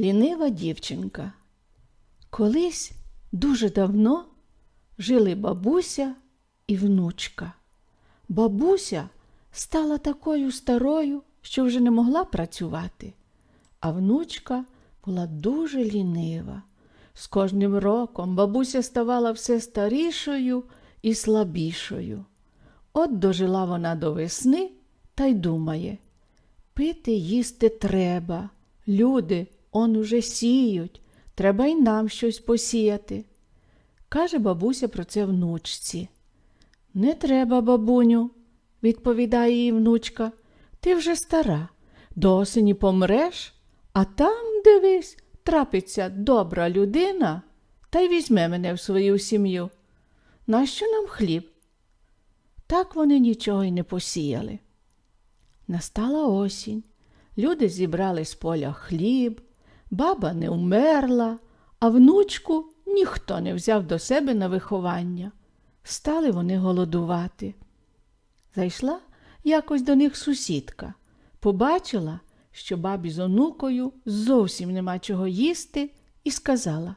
Лінива дівчинка. Колись дуже давно жили бабуся і внучка. Бабуся стала такою старою, що вже не могла працювати, а внучка була дуже лінива. З кожним роком бабуся ставала все старішою і слабішою. От дожила вона до весни та й думає пити їсти треба. Люди он уже сіють, треба й нам щось посіяти. Каже бабуся про це внучці. Не треба, бабуню, відповідає їй внучка. Ти вже стара, до осені помреш, а там, дивись, трапиться добра людина та й візьме мене в свою сім'ю. Нащо нам хліб? Так вони нічого й не посіяли. Настала осінь. Люди зібрали з поля хліб, баба не вмерла, а внучку ніхто не взяв до себе на виховання. Стали вони голодувати. Зайшла якось до них сусідка, побачила, що бабі з онукою зовсім нема чого їсти, і сказала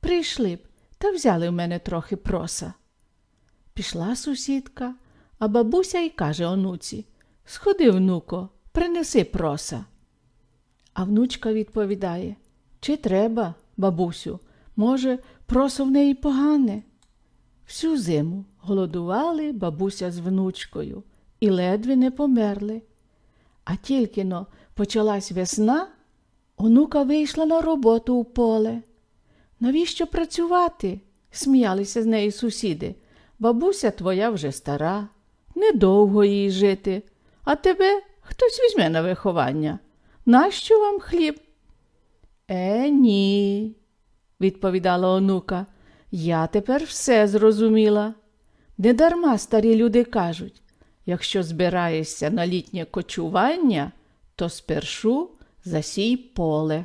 Прийшли б та взяли в мене трохи проса. Пішла сусідка, а бабуся й каже онуці Сходи, внуко, принеси проса. А внучка відповідає Чи треба, бабусю, може, просо в неї погане? Всю зиму голодували бабуся з внучкою і ледве не померли. А тільки но почалась весна, онука вийшла на роботу у поле. Навіщо працювати? сміялися з неї сусіди. Бабуся твоя вже стара, недовго їй жити, а тебе хтось візьме на виховання. Нащо вам хліб? Е, ні, відповідала онука. Я тепер все зрозуміла. Недарма старі люди кажуть, якщо збираєшся на літнє кочування, то спершу засій поле.